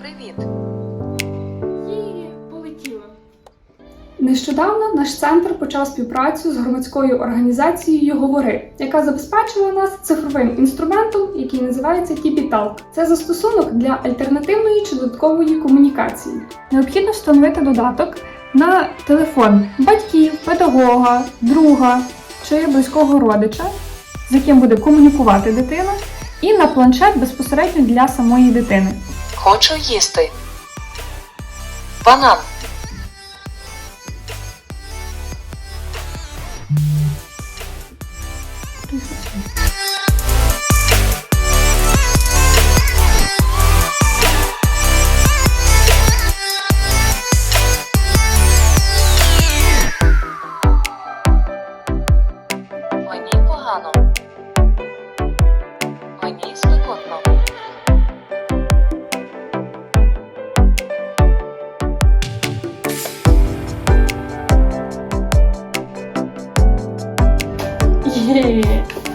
Привіт. Є, полетіла. Нещодавно наш центр почав співпрацю з громадською організацією Говори, яка забезпечила нас цифровим інструментом, який називається TP-Talk. Це застосунок для альтернативної чи додаткової комунікації. Необхідно встановити додаток на телефон батьків, педагога, друга чи близького родича, з яким буде комунікувати дитина, і на планшет безпосередньо для самої дитини. Хочу їсти. Банан. Мені погано. Yeah.